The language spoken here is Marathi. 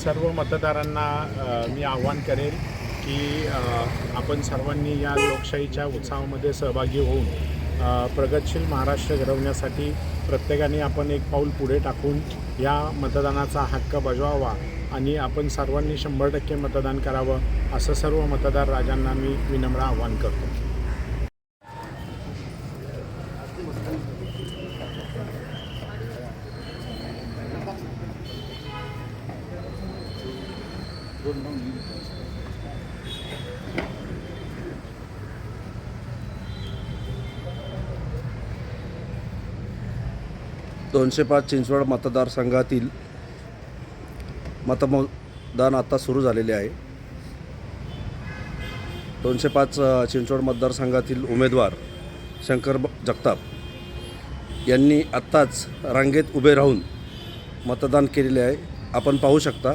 सर्व मतदारांना मी आव्हान करेल की आपण सर्वांनी या लोकशाहीच्या उत्सवामध्ये सहभागी होऊन प्रगतशील महाराष्ट्र घडवण्यासाठी प्रत्येकाने आपण एक पाऊल पुढे टाकून या मतदानाचा हक्क बजावावा आणि आपण सर्वांनी शंभर टक्के मतदान करावं असं सर्व मतदार राजांना मी विनम्र आव्हान करतो. दोनशे पाच चिंचवड मतदारसंघातील मतमतदान आता सुरू झालेले आहे. दोनशे पाच चिंचवड मतदारसंघातील उमेदवार शंकर जगताप यांनी आत्ताच रांगेत उभे राहून मतदान केलेले आहे. आपण पाहू शकता